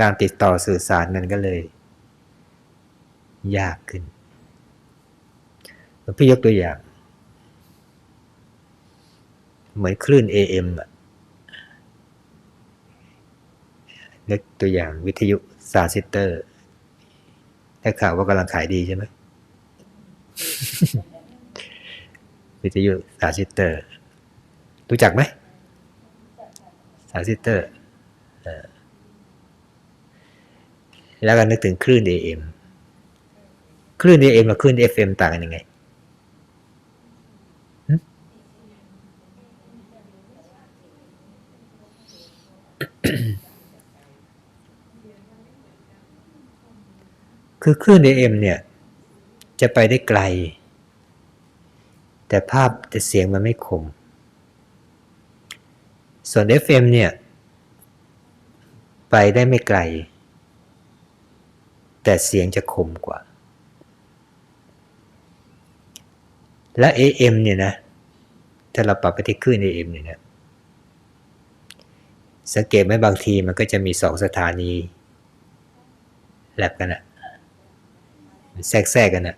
การติดต่อสื่อสารมันก็เลย ยากขึ้นแล้วพี่ยกตัวอย่าง เหมือนคลื่น AM อะนึกตัวอย่างวิทยุซาซิสเตอร์ได้ข่าวว่ากำลังขายดีใช่ไหมวิทยุซาซิสเตอร์ รู้จักไหมซาซิสเตอร์ แล้วก็นึกถึงคลื่น AM คลื่น AM กับคลื่น FM ต่างกันยังไงคือคลื่น AM เนี่ย จะไปได้ไกล แต่ภาพแต่เสียงมันไม่คม ส่วน FM เนี่ย ไปได้ไม่ไกล แต่เสียงจะคมกว่า และ AM เนี่ยนะ ถ้าเราปรับไปที่คลื่น AM เนี่ยนะสังเกตไหมบางทีมันก็จะมีสองสถานีแลบกันอะแทรกแทรกกันอะ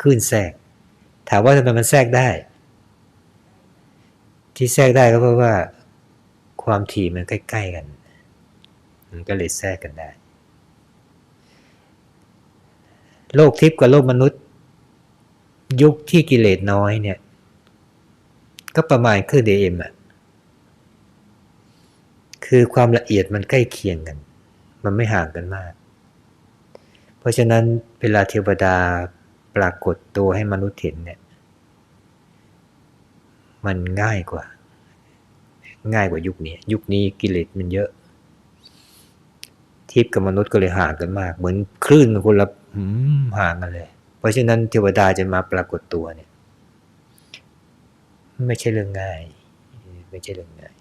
คลื่นแทรก ถามว่าทำไมมันแทรกได้ ที่แทรกได้ก็เพราะว่าความถี่มันใกล้ ๆ กัน มันก็เลยแทรกกันได้ โลกทิพย์กับโลกมนุษย์ ยุคที่กิเลสน้อยเนี่ย ก็ประมาณคลื่น AM อะคือความละเอียดมันใกล้เคียงกัน มันไม่ห่างกันมาก เพราะฉะนั้นเวลาเทวดาปรากฏตัวให้มนุษย์เห็นเนี่ย มันง่ายกว่า ง่ายกว่ายุคนี้ ยุคนี้กิเลสมันเยอะทิพย์กับมนุษย์ก็เลยห่างกันมาก เหมือนคลื่นคนละ ห่างกันเลย เพราะฉะนั้นเทวดาจะมาปรากฏตัวเนี่ย ไม่ใช่เรื่องง่าย ไม่ใช่เรื่องง่าย